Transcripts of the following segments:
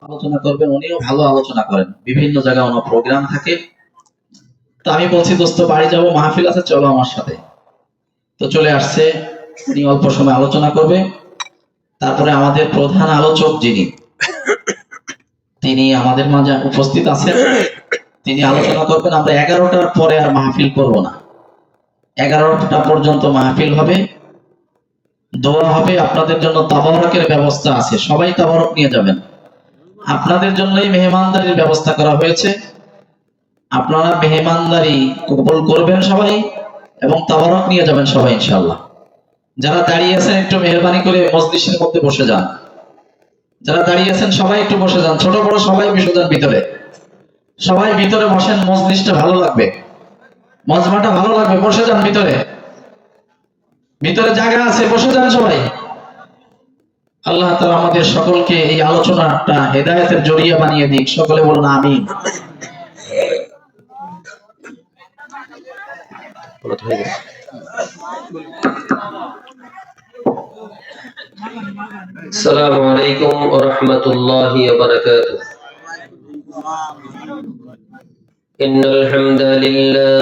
আলোচনা করবেন, উনিও ভালো আলোচনা করেন। বিভিন্ন জায়গায় ওনার প্রোগ্রাম থাকে। তো আমি বলছি, দোস্ত, বাড়ি যাব, মাহফিল আছে, চলো আমার সাথে। তো চলে আসছে, উনি অল্প সময় আলোচনা করবে। তারপরে আমাদের প্রধান আলোচক যিনি, তিনি আমাদের মাঝে উপস্থিত আছেন। তিনি আলোচনা করবেন, আমরা এগারোটার পরে আর মাহফিল করব না। এগারোটা পর্যন্ত মাহফিল হবে। দোয়া হবে, আপনাদের জন্য তাবারকের ব্যবস্থা আছে। সবাই তাবারক নিয়ে যাবেন। আপনাদের জন্যই মেহমানদারির ব্যবস্থা করা হয়েছে। আপনারা মেহমানদারি কবুল করবেন সবাই এবং তাবারক নিয়ে যাবেন সবাই, ইনশাআল্লাহ। যারা দাঁড়িয়ে আছেন একটু মেহরবানি করে মজলিসের মধ্যে বসে যান। যারা দাঁড়িয়ে আছেন, সবাই একটু বসে যান। ছোট বড় সবাই বসে যান ভিতরে। সবাই ভিতরে বসেন, মজলিসটা ভালো লাগবে। মজমাটা ভালো লাগবে, বসে যান ভিতরে। ভিতরে জায়গা আছে, বসে যান সবাই। আল্লাহ তাআলা আমাদের সকলকে এই আলোচনাটা হেদায়েতের জড়িয়ে বানিয়ে দিক সকলে বলুন আমিন السلام عليكم ورحمة الله وبركاته إن الحمد لله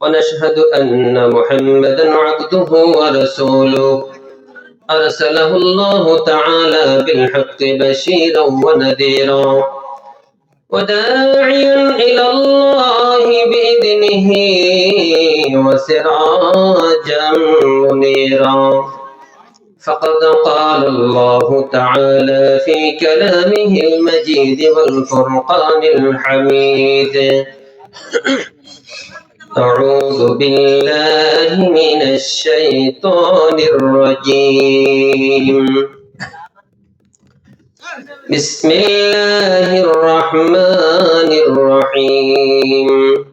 ونشهد أن محمدا عبده ورسوله. أرسله الله تعالى بالحق بشيرا ونذيرا. وداعيا إلى الله بإذنه وسراجا منيرا. فقد قال الله تعالى في كلامه المجيد والفرقان الحميد. أعوذ بالله من الشيطان الرجيم. بسم الله الرحمن الرحيم.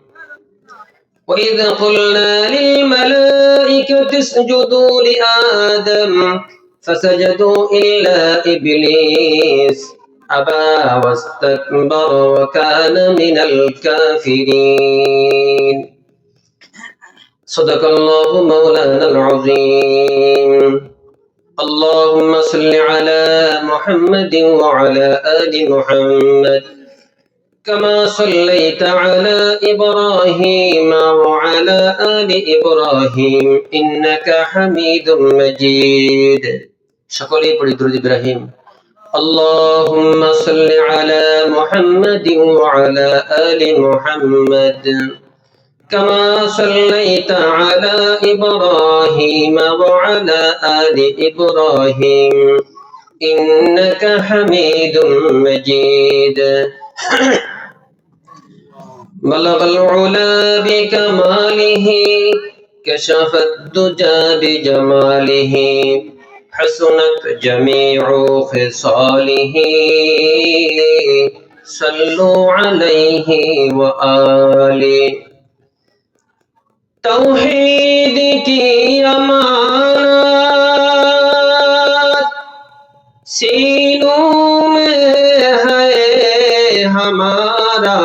وإذ قلنا للملائكة اسجدوا لآدم فسجدوا إلا إبليس أبى واستكبر وكان من الكافرين. صدق الله مولانا العظيم. اللهم صل على محمد وعلى آل محمد. كما صليت على إبراهيم وعلى آل إبراهيم إنك حميد مجيد. شكرا بريد إبراهيم اللهم صل على محمد وعلى آل محمد. كما صليت على إبراهيم وعلى آل إبراهيم. إنك حميد مجيد. بلغ العلا بكماله كشف الدجى بجماله حسنت جميع خصاله. صلوا عليه وآله. তৌহিদ কি আমানত? সিনো মে হামারা।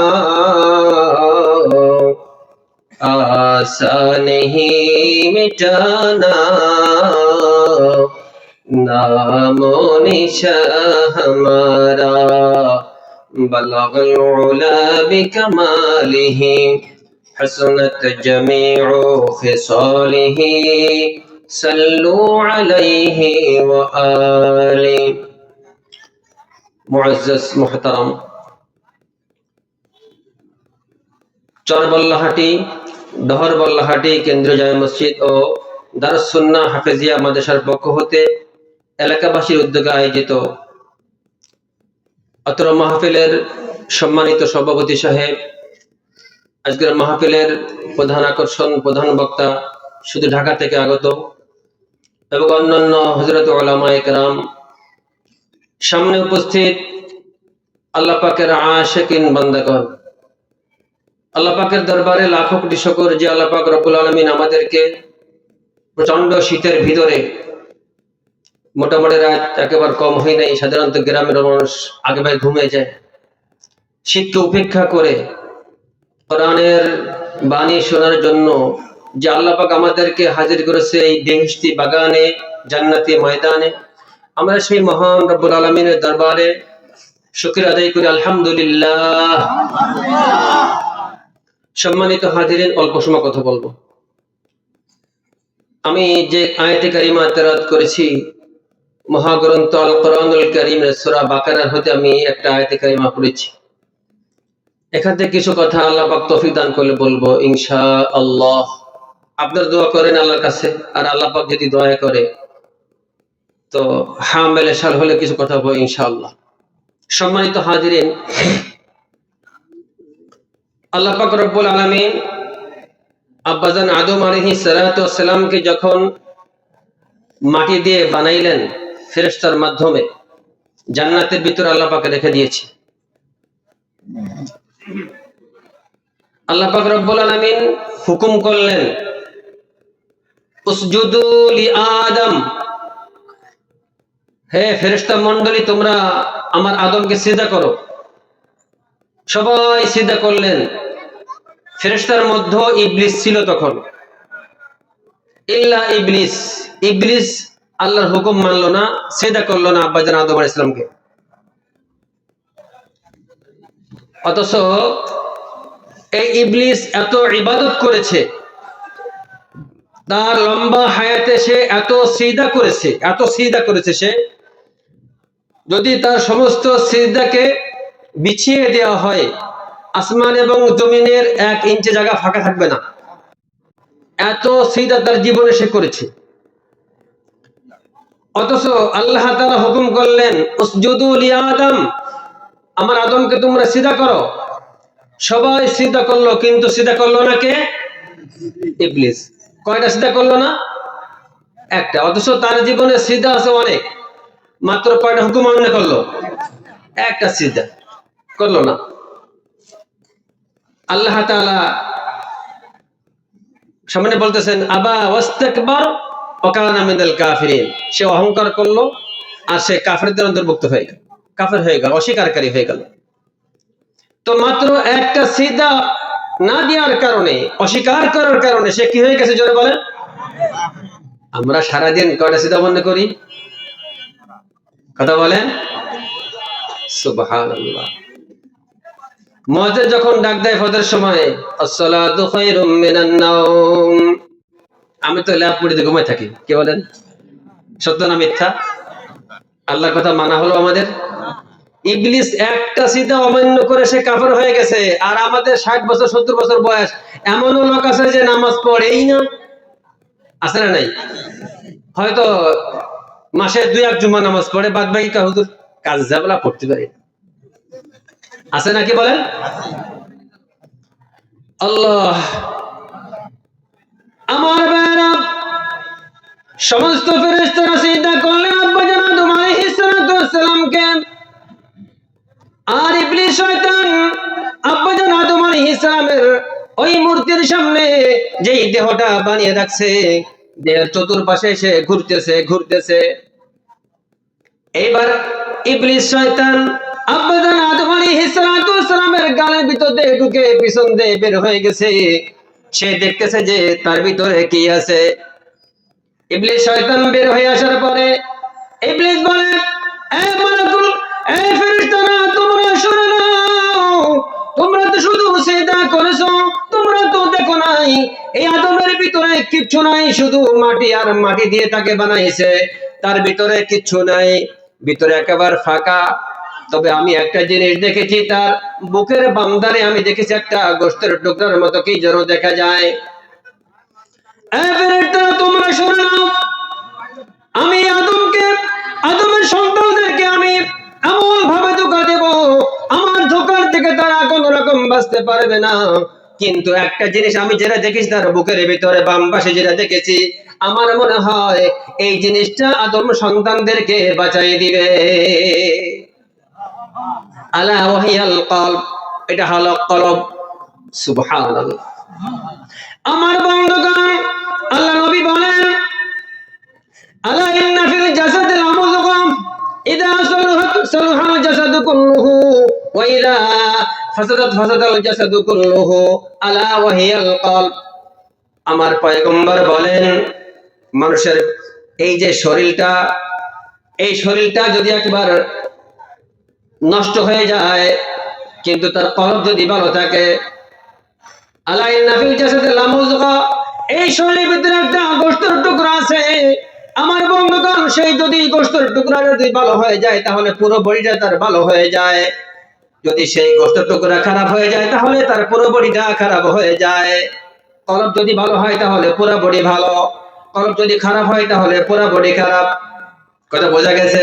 আশা নেহি মিটানা। নাম নিশা হামারা বলগল উলা বিকমালিহি। حسنت جميع خصاله صلوا عليه وآله معزز محترم চরবল্লাহাটি ডহরবল্লাহাটি কেন্দ্রীয় জামে মসজিদ ও দারুসুন্না হাফেজিয়া মাদ্রাসার পক্ষ হতে এলাকাবাসীর উদ্যোগে আয়োজিত অত্র মাহফিলের সম্মানিত সভাপতি সাহেব আজকের মাহফিলের প্রধান আকর্ষণ, প্রধান বক্তা শুধু ঢাকা থেকে আগত এবং অন্যান্য হজরত ওলামা একরাম সামনে উপস্থিত আল্লাহ পাকের আশেকিন বান্দাগণ। আল্লাহ পাকের দরবারে লাখো কোটি শকর যে আল্লাহ পাক রব্বুল আলমিন আমাদেরকে প্রচণ্ড শীতের ভিতরে মোটামুটি রাত একেবারে কম হয় নাই, সাধারণত গ্রামের মানুষ আগে ভাই ঘুমিয়ে যায়। শীতকে উপেক্ষা করে কোরআনের বাণী শোনার জন্য যে আল্লাহ পাক আমাদেরকে হাজির করেছে এই বেহেশতি বাগানে, জান্নাতি ময়দানে। আমরা সেই মহান রব্বুল আলমিনের দরবারে শুক্র আদায় করি, আলহামদুলিল্লাহ। সম্মানিত হাজিরেন, অল্প সময় কথা বলব। আমি যে আয়াতে কারিমা তেরাত করেছি, মহাগ্রন্থ আল কোরআনুল কারিমের সূরা বাকারার হতে আমি একটা আয়াতে কারিমা পড়েছি। এখান থেকে কিছু কথা আল্লাহ পাক তৌফিক দান করলে বলব ইনশা আল্লাহ আপনার দোয়া করেন আল্লাহর কাছে, আর আল্লাহ পাক যদি দয়া করে, তো হামেলে সাল হলে কিছু কথা বলব, ইনশাআল্লাহ। সম্মানিত হাজিরিন, আল্লাহ পাক রব্বুল আলামিন আব্বাজান আদম আলাইহিস সালাতু সালামকে যখন মাটি দিয়ে বানাইলেন ফেরেশতার মাধ্যমে, জান্নাতের ভিতরে আল্লাহ পাকে রেখে দিয়েছে। আল্লাহ পাক রব্বুল আলামিন হুকুম করলেন, উসজুদু লি আদম। হে ফেরেশতা মণ্ডলী, তোমরা আমার আদমকে সিজদা করো। সবাই সিজদা করলেন। ফেরেশতার মধ্যে ইবলিস ছিল তখন। ইল্লা ইবলিস ইবলিস আল্লাহর হুকুম মানলো না, সিজদা করল না আব্বাজান আদম আলাইহিস সালামকে। অথচ এই ইবলিস এত ইবাদত করেছে, তার লম্বা হায়াতে সে এত সিদা করেছে, এত সিদা করেছে সে, যদি তার সমস্ত সিজদাকে বিছিয়ে দেওয়া হয়, আসমান এবং জমিনের এক ইঞ্চি জায়গা ফাঁকা থাকবে না। এত সিদা তার জীবনে সে করেছে। অথচ আল্লাহ তাআলা হুকুম করলেন, উসজুদু লি আদম। আমার আদমকে তোমরা সিদা করো। সবাই সিদা করল, কিন্তু সিদা করল না কে? ইবলিস। কয়টা সিদা করল না? একটা। অথচ তার জীবনে সিদা আছে অনেক। মাত্র কয়টা হুকুম অমান্য করল? একটা সিজদা করল না। আল্লাহ তাআলা সামনে বলতেছেন, আবা ওয়াস্তাকবার ওয়াকানা মিনাল কাফিরিন। সে অহংকার করল আর সে কাফেরদের অন্তর্ভুক্ত হয়ে গেল। কাফের হয়ে গেল, অস্বীকারী হয়ে গেল। তো মাত্র একটা সিজদা না দেওয়ার কারণে, অস্বীকার করার কারণে সে কি হয়ে গেছে জোরে বলেন? আমরা সারাদিন কয়টা সিজদা বন্ধ করি? কথা বলেন? মুয়াজ্জিন যখন ডাক দেয় ফজরের সময় আমি তো ল্যাব পড়ে ঘুমাই থাকি, কি বলেন? সত্য না মিথ্যা? আল্লাহর কথা মানা হলো আমাদের? ইবলিস একটা সিধা অমান্য করে সে কাফের হয়ে গেছে, আর আমাদের ষাট বছর, সত্তর বছর বয়স। এমনও লোক আছে যে নামাজ পড়েই না। আছে না নাই? হয়তো মাসে দুই এক জুমা নামাজ পড়ে বাদ বাকি হুজুর কাজ যাবলা পড়তে পারে আছে নাকি বলেন? আল্লাহ। আমার সমস্ত ফেরেশতারা চিন্তা করলেন আব্বা জান আদম আলাইহিস সালাতু ওয়াসসালামকে আর ইবলিস শয়তান আব্বা জান আদম আলাইহিস সালামের ওই মূর্তির সামনে যেই দেহটা বানিয়ে রাখছে, দেহের চতুর্পাশে সে ঘুরতেছে ঘুরতেছে। এইবার ইবলিস শয়তান আব্বাজান আদম আলাইহিস ওয়াসসালামের গালের ভিতর দিয়ে ঢুকে পিছন দিয়ে বের হয়ে গেছে। সে দেখতেছে যে তার ভিতরে কি আছে। ইবলিস শয়তান বের হয়ে আসার পরে ইবলিস বলে, এ মালাকুল, এ ফেরেশতারা তো শুধু সেদা করেছ, তোমরা তো দেখো নাই। এই আদমের ভিতরে কিচ্ছু নাই, শুধু মাটি আর মাটি দিয়ে তাকে বানাইছে। তার ভিতরে কিচ্ছু নাই, ভিতরে একেবারে ফাঁকা। তবে আমি একটা জিনিস দেখেছি, তার বুকের বামদারে আমি দেখেছি একটা গোস্তের টুকরার মতো কি যেন দেখা যায়। তোমরা শুনে আমি আদমকে, আদমের সন্তানদেরকে আমি এমন ভাবে ধোকা দেব। আমার ধোকার থেকে তারা বাঁচতে পারবে না। কিন্তু একটা জিনিস আমি যেটা দেখেছি তার বুকের ভিতরে, বাম পাশে যেটা দেখেছি, আমার মনে হয় এই জিনিসটা আদম সন্তানদেরকে বাঁচাই দিবে। আলা ওয়াহিয়াল এটা হলো কলব, সুবহানাল্লাহ। আমার বন্ধুগণ, আল্লাহ নবী বলেন, আলা ইন্না ফিল জাসাদিল ইদা সালাহাত সালাহাল জাসাদু কুল্লুহু, ওয়া ইদা ফাসাদাত ফাসাদাল জাসাদু কুল্লুহু আলা ওয়াহিয়াল কলব আমার পয়গম্বর বলেন, মানুষের এই যে শরীরটা, এই শরীরটা যদি একবার নষ্ট হয়ে যায়, কিন্তু তার কলব যদি ভালো থাকে আলাই নাফিল জাসাদে লামুজগা এই শরীরের ভিতরে একটা গোশতের টুকরা আছে। আমার বন্ধুগণ, সেই যদি গোশতের টুকরা যদি ভালো হয়ে যায়, তাহলে পুরো বডিটা তার ভালো হয়ে যায়। যদি সেই গোশতের টুকরা খারাপ হয়ে যায় তাহলে তার পুরো বডিটা খারাপ হয়ে যায়। কলব যদি ভালো হয় তাহলে পুরো বডি ভালো। কলব যদি খারাপ হয় তাহলে পুরো বডি খারাপ। কথা বোঝা গেছে?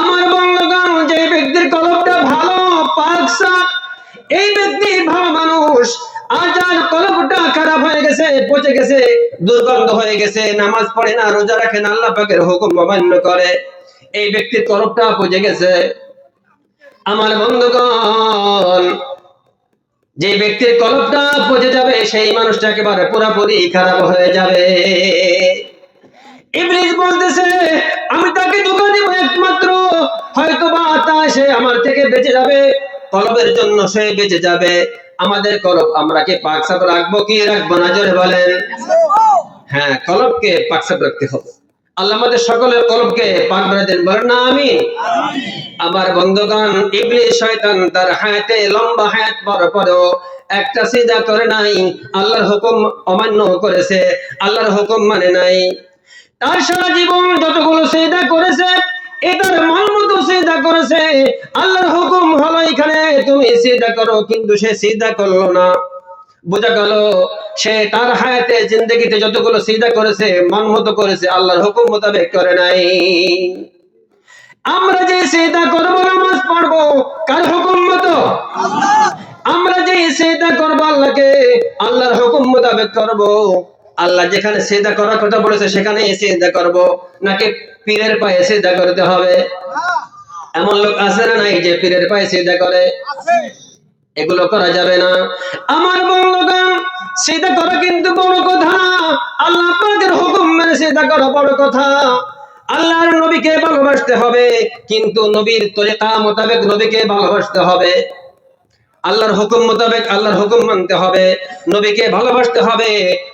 আমার বন্ধুগণ যে ব্যক্তির কলবটা ভালো পাক সাফ, এই ব্যক্তি ভালো মানুষ আর যার কলবটা খারাপ হয়ে গেছে পচে গেছে দুর্গন্ধ হয়ে গেছে নামাজ পড়ে না রোজা রাখে না আল্লাহ পাকের হুকুম অমান্য করে। এই ব্যক্তির কলবটা পচে গেছে। আমার বন্ধুগণ। যে ব্যক্তির কলবটা পচে যাবে সেই মানুষটা একেবারে পুরাপুরি খারাপ হয়ে যাবে। ইবলিস বলতেছে আমি তাকে ধোকা দিব একমাত্র। হয়তো বা তা সে আমার থেকে বেঁচে যাবে। কলবের জন্য সে বেঁচে যাবে। আমাদের কলব আমরা কি পাকসাপ রাখব কি রাখব না জোরে বলেন। হ্যাঁ কলবকে পাকসাপ রাখতে হবে। আল্লাহ আমাদের সকলের কলবকে পাক বলেন না আমি আমার বন্ধুগণ ইবলিস শয়তান তার হায়াতে লম্বা হায়াত পর পরেও একটা সিজা করে নাই আল্লাহর হুকুম অমান্য করেছে আল্লাহর হুকুম মানে নাই। তার সারা জীবন যতগুলো সেদা করেছে এটার মন মতো সেদা করেছে আল্লাহর হুকুম হলো এখানে তুমি সেদা করো কিন্তু সে সিদা করল না। বোঝা গেল সে তার হায়াতে জিন্দগিতে যতগুলো সিদা করেছে মন মতো করেছে আল্লাহর হুকুম মোতাবেক করে নাই। আমরা যে সেদা করব নামাজ পড়ব কার হুকুম মতো? আমরা যে সেদা করব আল্লাহকে আল্লাহর হুকুম মোতাবেক করব। আল্লাহ যেখানে সেদা করার কথা বলেছে সেখানে সেদা করব। নাকি পীরের পায়ে সেদা করতে হবে? এমন লোক আছে না নাই যে পীরের পায়ে সেদা করে? এগুলো করা যাবে না। আমার বন্ধুগণ, সেদা করা কিন্তু বড় কথা আল্লাহ পাকের হুকুম মেনে সেদা করা বড় কথা। আল্লাহর নবীকে ভালোবাসতে হবে, কিন্তু নবীর তরিকা মোতাবেক নবীকে ভালোবাসতে হবে। আল্লাহর হুকুম মোতাবেক আল্লাহর হুকুম মানতে হবে, নবীকে ভালোবাসতে হবে,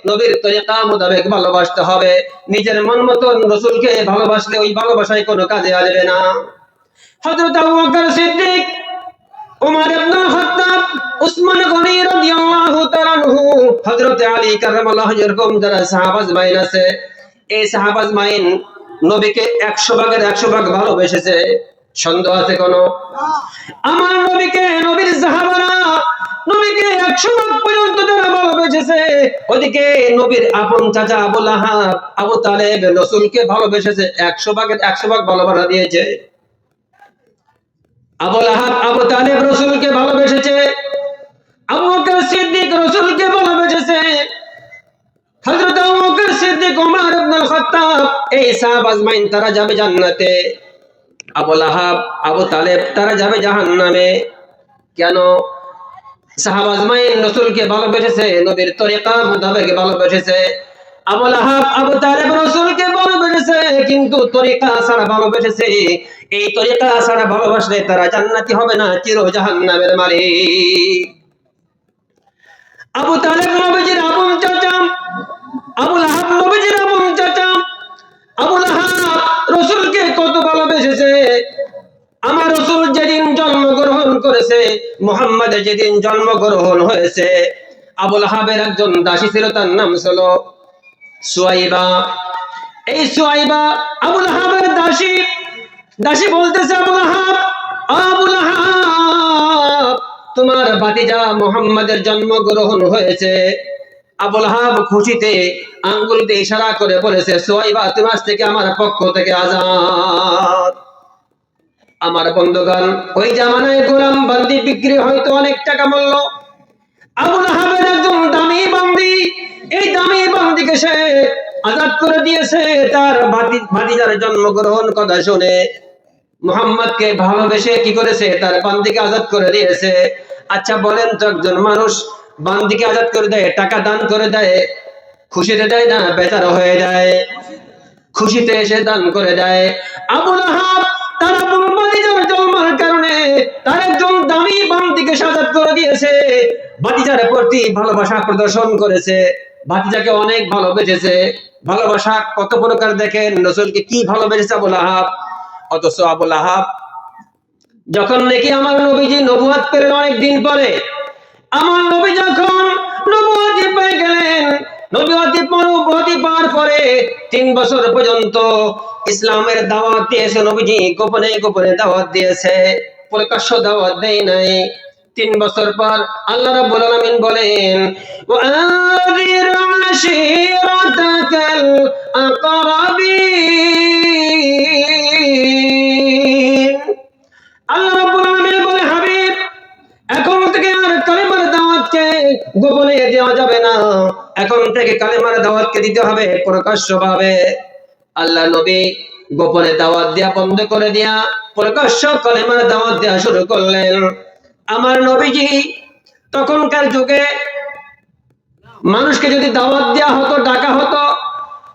নবীর তরিকা মোতাবেক ভালোবাসতে হবে। নিজের মন মতন রসুলকে ভালোবাসলে ওই ভালোবাসায় কোনো কাজে আসবে না। হযরত আবু বকর সিদ্দিক উমর খাত্তাব, উসমান গনি রাদিয়াল্লাহু তাআলা হযরত আলী এরকম যারা সাহাবা আজমাইন আছে, এই সাহাবা আজমাইন নবীকে 100 ভাগের 100 ভাগ ভালোবেসেছে। সন্দেহ আছে কোনো? আমার নবীকে, নবীর সাহাবারা নবীকে 100 ভাগ পর্যন্ত যারা ভালোবেসেছে, ওদিকে নবীর আপন চাচা আবু লাহাব আবু তালেব রাসূলকে ভালোবেসেছে 100 ভাগের 100 ভাগ ভালোবাসা দিয়েছে। আবু লাহাব আবু তালেব রসুলকে ভালোবেসেছে, আবু বকর সিদ্দিক রসুলকে ভালোবেসেছে। হযরত আবু বকর সিদ্দিক ওমর ইবনে খাত্তাব, এই আজমাইন তারা যাবে জান্নাতে। আবু লাহাব, আবু তালেব তারা যাবে জাহান্নামে। কেন? আজমাইন রসুলকে ভালোবেসেছে, নবীর তরিকা মোতাবেক ভালোবেসেছে। আবু লাহাব, আবু তালেব রসুলকে ভালোবেসেছে, কিন্তু তরিকা ছাড়া ভালোবেসেছে। এই তরিকা ছাড়া ভালোবাসলে তারা জান্নাতি হবে না চির জাহান্নামের মালিক। আবু তালেব নবীজির আপন চাচা আবু লাহাব নবীজির আপন চাচা আবু লাহাব রসুলকে কত ভালোবেসেছে? আমার রসুল যেদিন জন্মগ্রহণ করেছে, মোহাম্মদ যেদিন জন্মগ্রহণ হয়েছে, আবুল হাবের একজন দাসী ছিল, তার নাম ছিল সুয়াইবা। এই সুয়াইবা আবুল হাবের দাসী দাসী বলতেছে আবুল হাব আবুল হাব তোমার ভাতিজা মোহাম্মদের জন্মগ্রহণ হয়েছে। আবুল হাব খুশিতে আঙ্গুল দিয়ে ইশারা করে বলেছে, সোয়াইবা, তুমি আজ থেকে আমার পক্ষ থেকে আজাদ। আমার বন্ধুগণ, ওই জামানায় গোলাম বান্দি বিক্রি হয়তো অনেক টাকা মূল্য। আবুল হাবের একজন দামি বান্দি, এই দামি বান্দিকে সে আজাদ করে দিয়েছে, তার ভাতি ভাতিজার জন্মগ্রহণ কথা শুনে। মোহাম্মদকে ভালোবেসে কি করেছে? তার বান্দিকে আজাদ করে দিয়েছে। আচ্ছা বলেন তো একজন মানুষ বান্দিকে আজাদ করে দেয়, টাকা দান করে দেয়, খুশিতে দেয় না, বেচারা হয়ে যায়। খুশিতে এসে দান করে দেয়। আবুল তার আবুল মালিকের জন্মের কারণে তার একজন দামি বান্দিকে সাজাত করে দিয়েছে। বাতিজার প্রতি ভালোবাসা প্রদর্শন করেছে। বাতিজাকে অনেক ভালোবেসেছে। ভালোবাসা কত প্রকার দেখেন? রসুলকে কি ভালোবেসেছে আবুল আহাব অথচ আবুল আহাব যখন নাকি আমার নবীজি নবুয়াত পেলেন অনেক দিন পরে, আমার নবী যখন নবুয়াতি পেয়ে গেলেন নবুয়াতি পাওয়ার পরে তিন বছর পর্যন্ত ইসলামের দাওয়াত দিয়েছে নবীজি, গোপনে গোপনে দাওয়াত দিয়েছে, প্রকাশ্য দাওয়াত দেয় নাই। তিন বছর পর আল্লাহ রাব্বুল আলামিন বলেন আশীরাতাকাল আকরাবিন আল্লাহ রাব্বুল আলামিন বলে, হাবিব, এখন থেকে আর কালেমার দাওয়াতকে গোপনে দেওয়া যাবে না। এখন থেকে কালেমার দাওয়াতকে দিতে হবে প্রকাশ্য ভাবে আল্লাহ নবী গোপনে দাওয়াত দেয়া বন্ধ করে দিয়া প্রকাশ্য কালেমার দাওয়াত দেওয়া শুরু করলেন। আমার নবীজি তখনকার যুগে মানুষকে যদি দাওয়াত দেওয়া হতো, ডাকা হতো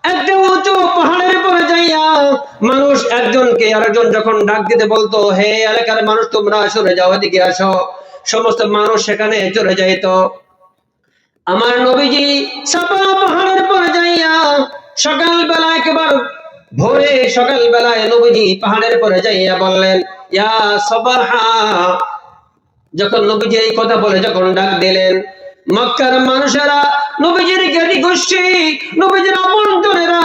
একটা উঁচু পাহাড়ের পরে যাইয়া মানুষ একজনকে আরেকজন যখন ডাক দিতে বলতো, হে এলাকার মানুষ, তোমরা সরে যাও, এদিকে আসো। সমস্ত মানুষ সেখানে চলে যাইত। আমার নবীজি সাপা পাহাড়ের পরে যাইয়া সকালবেলা একবার ভোরে সকালবেলায় নবীজি পাহাড়ের পরে যাইয়া বললেন, ইয়া সবাহা। যখন নবীজি এই কথা বলে যখন ডাক দিলেন, মক্কার মানুষেরা নবীজির জ্ঞানী গোষ্ঠী, নবীজির আপনজনেরা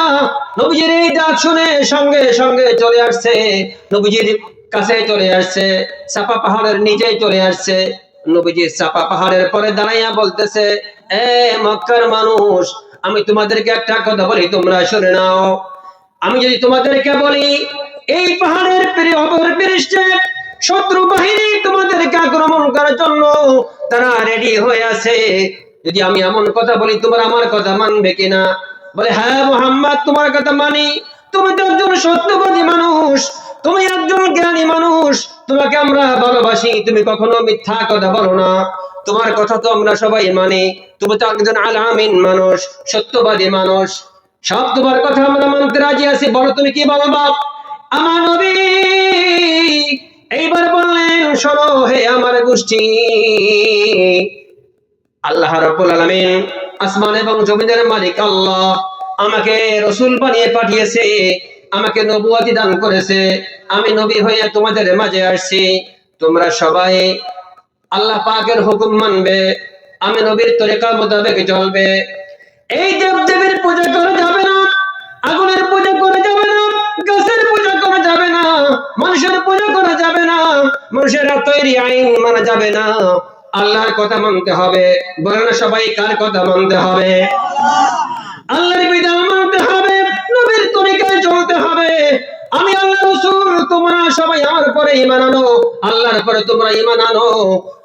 নবীজির এই শুনে সঙ্গে সঙ্গে চলে আসছে, নবীজির কাছে চলে আসছে, চাপা পাহাড়ের নিচে চলে আসছে। নবীজি চাপা পাহাড়ের পরে দাঁড়াইয়া বলতেছে, এ মক্কার মানুষ, আমি তোমাদেরকে একটা কথা বলি, তোমরা শুনে নাও। আমি যদি তোমাদেরকে বলি, এই পাহাড়ের পেরে অপর পৃষ্ঠে শত্রু বাহিনী তোমাদেরকে আক্রমণ করার জন্য তারা রেডি হয়ে আছে। যদি আমি এমন কথা বলি, তোমরা আমার কথা মানবে কিনা? বলে হ্যাঁ মোহাম্মদ, তোমার কথা মানি। তুমি তো একজন সত্যবাদী মানুষ। তুমি একজন জ্ঞানী মানুষ। তোমাকে আমরা ভালোবাসি। তুমি কখনো মিথ্যা কথা বলো না। তোমার কথা তো আমরা সবাই মানি। তুমি তো একজন আলামিন মানুষ, সত্যবাদী মানুষ। সব তোমার কথা আমরা মানতে রাজি আছি। বলো, তুমি কি বলো বাপ? আমার নবী এইবার বললেন, শোনো হে আমার গোষ্ঠী আল্লাহ রাব্বুল আলামিন আসমান এবং জমিনের মালিক আল্লাহ আমাকে রসুল বানিয়ে পাঠিয়েছে, আমাকে নবুয়াতি দান করেছে, আমি নবী হয়ে তোমাদের মাঝে আসছি। তোমরা সবাই আল্লাহ পাকের হুকুম মানবে, আমি নবীর তরিকা মোতাবেক চলবে। এই দেব দেবীর পূজা করা যাবে না, আগুনের পূজা করা যাবে না, গাছের পূজা করা যাবে না, মানুষের পূজা করা যাবে না, মানুষের তৈরি আইন মানা যাবে না। আল্লাহর কথা মানতে হবে। বলে না সবাই কার কথা মানতে হবে? আল্লাহর বিধান মানতে হবে, নবীর তরিকায় চলতে হবে। আমি আল্লাহ রসুল, তোমরা সবাই আমার পরে ইমান আনো, আল্লাহর পরে তোমরা ইমান আনো।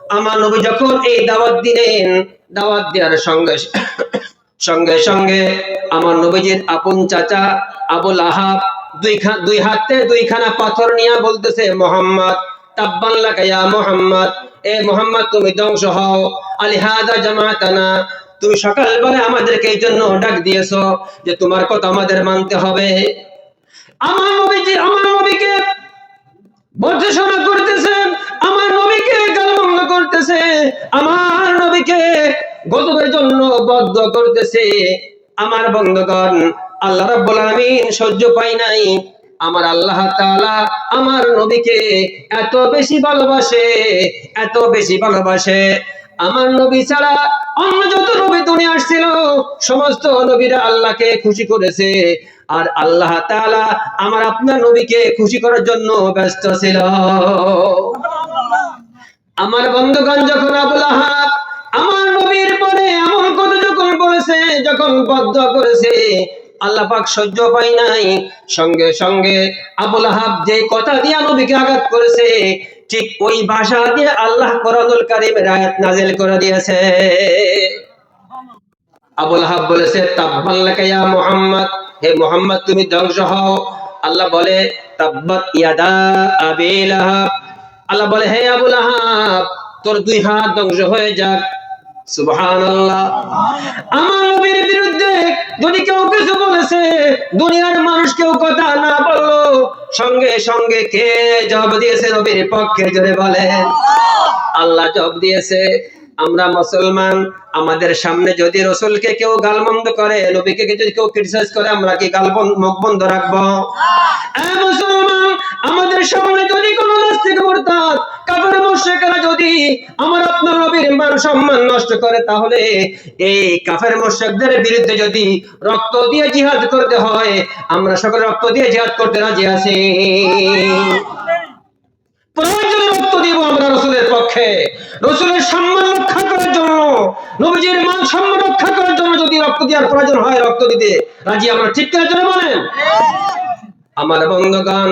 আমার নবী যখন এই দাওয়াত দিলেন, দাওয়াত দেওয়ার সঙ্গে সঙ্গে সঙ্গে আমার নবীজির আপন চাচা আবুল আহাব দুই দুই হাতে দুইখানা পাথর নিয়ে বলতেছে, মোহাম্মদ আমাদেরকে এই জন্য ডাক যে তোমার কথা আমাদের মানতে হবে। আমার নবীজি, আমার নবীকে বর্জনা আমার নবীকে করতেছে, আমার নবীকে গজবের জন্য বদ্ধ করতেছে। আমার বন্ধগণ, আল্লাহ রাব্বুল আলামিন সহ্য পাই নাই। আমার আল্লাহ তাআলা আমার নবীকে এত বেশি ভালোবাসে, এত বেশি ভালোবাসে। আমার নবী ছাড়া অন্য যত নবী দুনিয়া আসছিল সমস্ত নবীরা আল্লাহকে খুশি করেছে। আর আল্লাহ তাআলা আমার আপনার নবীকে খুশি করার জন্য ব্যস্ত ছিল। আমার বন্ধুগণ যখন আবুল আমার নবীর পরে এমন কথা যখন বলেছে, যখন বদ্ধ করেছে আল্লাহ পাক সহ্য পাই নাই। সঙ্গে সঙ্গে আবুল আহাব যে কথা দিয়ে নবীকে আঘাত করেছে, ঠিক ওই ভাষা দিয়ে আল্লাহ কোরআনুল কারীমের আয়াত নাজিল করে দিয়েছে। আবুল আহাব বলেছে তাব্বাল্লাকা ইয়া মুহাম্মদ। হে মুহাম্মদ, তুমি ধ্বংস হও। আল্লাহ বলে, তাব্বাত ইয়াদা আবি লাহাব। আল্লাহ বলে, হে আবু লাহাব, তোর দুই হাত ধ্বংস হয়ে যাক। আমার নবীর বিরুদ্ধে যদি কেউ কিছু বলেছে, দুনিয়ার মানুষ কেউ কথা না বলল, সঙ্গে সঙ্গে কে জবাব দিয়েছে নবীর পক্ষে জোরে বলেন আল্লাহ জব দিয়েছে। আমরা মুসলমান, আমাদের সামনে যদি রসুলকে কেউ গালমন্দ করে, নবীকে যদি কেউ ক্রিটিসাইজ করে, আমরা কি গাল মুখ বন্ধ রাখব মুসলমান, আমাদের সামনে যদি কোনো নাস্তিক মুরতাদ, কাফের মুশরিকরা যদি আমার আপনার নবীর মান সম্মান নষ্ট করে, তাহলে এই কাফের মুশরিকদের বিরুদ্ধে যদি রক্ত দিয়ে জিহাদ করতে হয়, আমরা সকলে রক্ত দিয়ে জিহাদ করতে রাজি আছি। প্রয়োজনে রক্ত দিব আমরা পক্ষে। রসুলের সম্মান রক্ষা করার জন্য, নবীজির মান সম্মান রক্ষা করার জন্য যদি রক্ত দেওয়ার প্রয়োজন হয়, রক্ত দিতে, রাজি আমরা ঠিক করার জন্য বলেন? আমার বন্ধুগণ,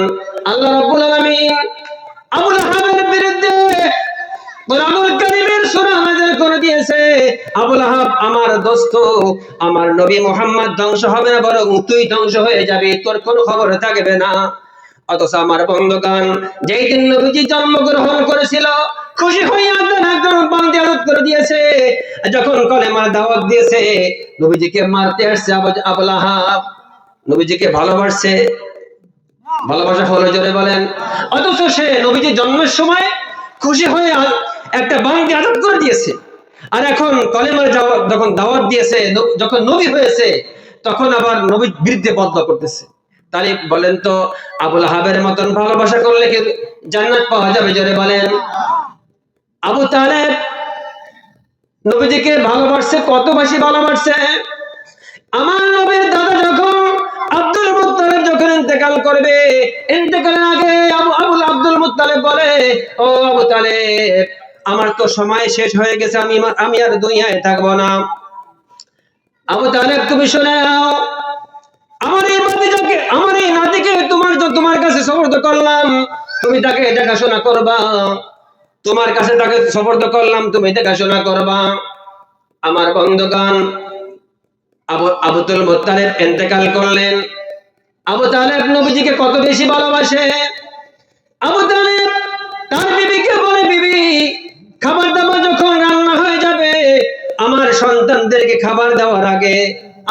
আল্লাহ রাব্বুল আলামিন আবুল আহাবের বিরুদ্ধে কোরআনুল কারীমের সূরা নাযিল করে দিয়েছে। আবুল আহাব, আমার দোস্ত, আমার নবী মুহাম্মদ ধ্বংস হবে না বরং তুই ধ্বংস হয়ে যাবি, তোর কোনো খবর থাকবে না। অথচ আমার বন্ধুগণ, যেই দিন নবীজি জন্মগ্রহণ করেছিল খুশি হইয়া একজন করে দিয়েছে। যখন দাওয়াত দিয়েছে, নবীজিকে মারতে আসছে নবীজিকে ভালোবাসছে। ভালোবাসা হলো জোরে বলেন। অথচ সে নবীজির জন্মের সময় খুশি হয়ে একটা বান্দি আজাদ করে দিয়েছে। আর এখন কলেমার যখন দাওয়াত দিয়েছে যখন নবী হয়েছে, তখন আবার নবীর বিরুদ্ধে বদলা করতেছে। তাহলে বলেন তো আবুল হাবের মতন ভালোবাসা করলে কি জান্নাত পাওয়া যাবে জোরে বলেন? আবু তালেব নবীজিকে ভালোবাসছে, কত বেশি ভালোবাসছে? আমার নবীর দাদা যখন আব্দুল মুত্তালিব যখন ইন্তেকাল করবে, ইন্তেকালের আগে আবু আবুল আব্দুল মুত্তালিব বলে, ও আবু তালেব, আমার তো সময় শেষ হয়ে গেছে, আমি আমি আর দুনিয়ায় থাকব না। আবু তালেব তুমি শুনে নাও, আমার এই নাতিটাকে আমার এই নাতিকে তোমার তোমার কাছে সমর্থ করলাম, তুমি তাকে দেখাশোনা করবা। তোমার কাছে তাকে সমর্থ করলাম, তুমি দেখাশোনা করবা। আমার বন্ধুগণ, আবু, আবুতুল মোত্তালেব ইন্তেকাল করলেন। আবু তালেব নবীজিকে কত বেশি ভালোবাসে? আবু তালেব তার বিবিকে বলে, বিবি খাবার দাবার যখন রান্না হয়ে যাবে, আমার সন্তানদেরকে খাবার দেওয়ার আগে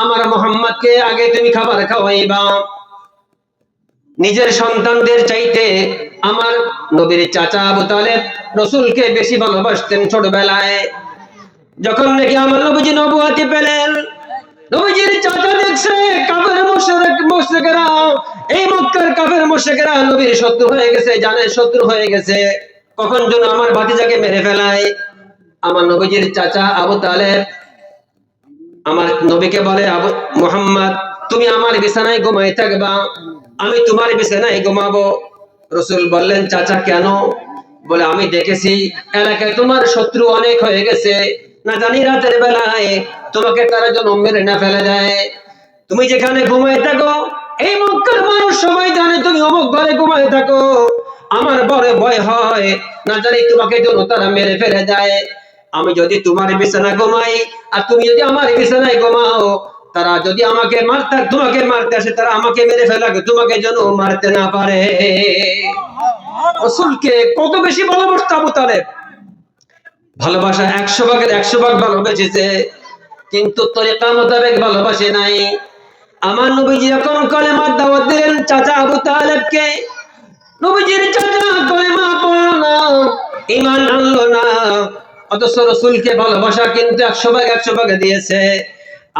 আমার মোহাম্মদকে আগে তুমি খাবার খাওয়াইবা। নিজের সন্তানদের চাইতে আমার নবীর চাচা আবু তালেব রসুলকে বেশি ভালোবাসতেন ছোটবেলায়। যখন নাকি আমার নবীজি নবুয়াতি পেলেন, নবীজির চাচা দেখছে, কাফের এই মক্কার কাফের নবীর শত্রু হয়ে গেছে জানে শত্রু হয়ে গেছে। কখন যেন আমার ভাতিজাকে মেরে ফেলায়। আমার নবীজির চাচা আবু তালেব আমার নবীকে বলে, আবু মোহাম্মদ, তুমি আমার বিছানায় ঘুমাই থাকবা, আমি তোমার বিছানায় ঘুমাবো। রসুল বললেন, চাচা, কেন? বলে, আমি দেখেছি এলাকায় তোমার শত্রু অনেক হয়ে গেছে। না জানি রাতের বেলায় তোমাকে তারা যেন মেরে না ফেলে দেয় তুমি যেখানে ঘুমাই থাকো, এই মক্কার মানুষ সবাই জানে তুমি অমুক ঘরে ঘুমাই থাকো। আমার বড় ভয় হয়, না জানি তোমাকে যেন তারা মেরে ফেলে দেয় আমি যদি তোমার বিছানা ঘুমাই, আর তুমি যদি আমার বিছানায় ঘুমাও তারা যদি আমাকে মারতে, তোমাকে মারতে আসে, তারা আমাকে মেরে ফেলাকে তোমাকে যেন মারতে না পারে। রসুলকে কত বেশি ভালোবাসতো আবু তালেব? ভালোবাসা একশো ভাগের একশো ভাগ ভালোবেসেছে, কিন্তু তরিকা মোতাবেক ভালোবাসে নাই। আমার নবীজি যখন কলেমার দাওয়াত দিলেন চাচা আবু তালেবকে। নবীজির চাচা কলেমা পড়ল না ইমান আনলো না। অথচ রসুলকে ভালোবাসা কিন্তু একশো ভাগ, একশো ভাগে দিয়েছে।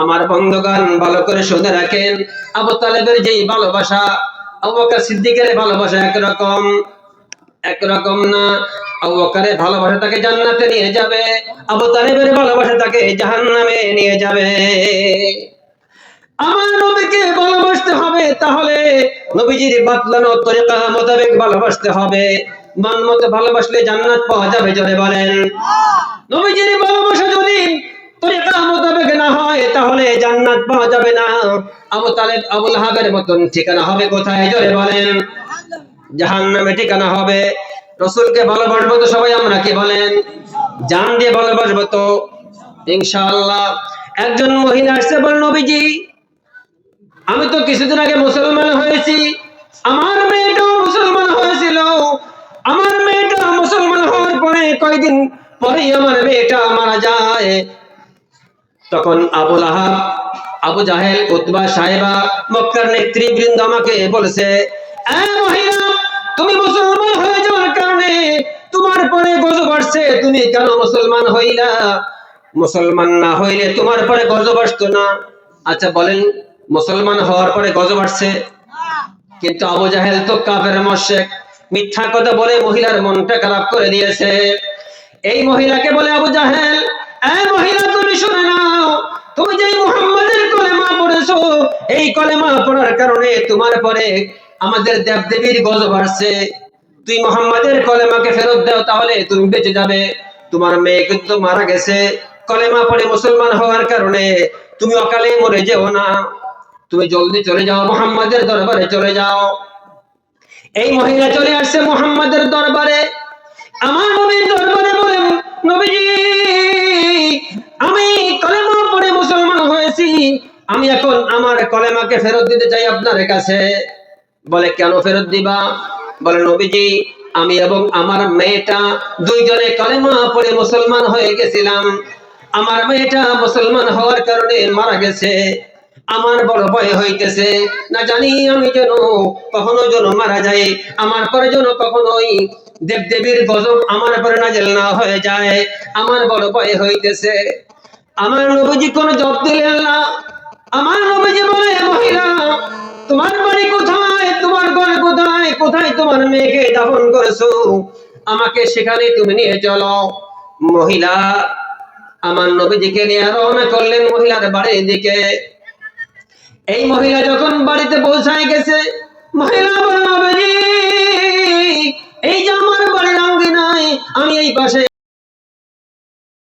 আমার বন্ধুগণ, ভালো করে শুনে রাখেন। আবু তালেবের যেই ভালোবাসা, আবু সিদ্দিকের ভালোবাসা একরকম একরকম না। আবু ভালোবাসা তাকে জান্নাতে নিয়ে যাবে। আবু তালেবের ভালোবাসা তাকে জাহান্নামে নিয়ে যাবে। আমার নবীকে ভালোবাসতে হবে, তাহলে নবীজির বাতলানো তরিকা মোতাবেক ভালোবাসতে হবে। মন মতো ভালোবাসলে জান্নাত পাওয়া যাবে, জোরে বলেন। নবীজির পাওয়া যাবে না। আবু তালেব, আবুল হাবের মতন ঠিকানা হবে কোথায়? জোরে বলেন। জাহান নামে ঠিকানা হবে। রসুলকে ভালোবাসবো তো সবাই আমরা কি বলেন? জান দিয়ে ভালোবাসবো তো। ইনশাল্লাহ একজন মহিলা আসছে বল, নবীজি, আমি তো কিছুদিন আগে মুসলমান হয়েছি। আমার মেয়েটাও মুসলমান হয়েছিল। আমার মেয়েটা মুসলমান হওয়ার পরে কয়েকদিন পরেই আমার মেয়েটা মারা যায়। তখন আবুল আহাব আবু জাহেল, উতবা সাহেবা, মক্কার নেতৃবৃন্দ আমাকে বলেছে তুমি মুসলমান হয়ে যাওয়ার কারণে তোমার পরে গজব আসছে। তুমি কেন মুসলমান হইলা? মুসলমান না হইলে তোমার পরে গজব আসতো না। আচ্ছা বলেন, মুসলমান হওয়ার পরে গজব আসছে? কিন্তু আবু জাহেল তো কাফের মোশেক মিথ্যা কথা বলে মহিলার মনটা খারাপ করে দিয়েছে। এই মহিলাকে বলে আবু জাহেল এই মহিলা, তুমি শুনে নাও, তুমি যে মুহাম্মাদের কলেমা এই কলেমা পড়ার কারণে তোমার পরে আমাদের দেবদেবীর গজব আসছে। তুই মোহাম্মদের কলেমাকে ফেরত দাও, তাহলে তুমি বেঁচে যাবে। তোমার মেয়ে কিন্তু মারা গেছে। কলেমা পড়ে মুসলমান হওয়ার কারণে তুমি অকালে মরে যেও না। তুমি জলদি চলে যাও, মোহাম্মদের দরবারে চলে যাও। এই মহিলা চলে আসছে মোহাম্মদের দরবারে। আমার নবীর দরবারে বলে নবীজি, আমি কলেমা পড়ে মুসলমান হয়েছি। আমি এখন আমার কলেমাকে ফেরত দিতে চাই আপনার কাছে। বলে, কেন ফেরত দিবা? বলে, নবীজি, আমি এবং আমার মেয়েটা দুইজনে কলেমা পড়ে মুসলমান হয়ে গেছিলাম। আমার মেয়েটা মুসলমান হওয়ার কারণে মারা গেছে। আমার বড় ভয় হইতেছে। না জানি আমি যেন কখনো যেন মারা যাই। আমার পরে যেন কখনোই দেবদেবীর গজব আমার পরে নাজেল না হয়ে যায়। আমার বড় ভয় হইতেছে। আমার নবীজি কোনো জব দিলেন না। আমার নবীজি বলে মহিলা তোমার বাড়ি কোথায়? তোমার ঘর কোথায়? কোথায় তোমার মেয়েকে দাফন করেছ? আমাকে সেখানে তুমি নিয়ে চলো। মহিলা আমার নবীজিকে নিয়ে রওনা করলেন মহিলার বাড়ির দিকে। এই মহিলা যখন বাড়িতে পৌঁছায় গেছে মহিলা বলল, "বাবাজি, এই যে আমার বাড়ির আঙ্গিনায় আমি এই পাশে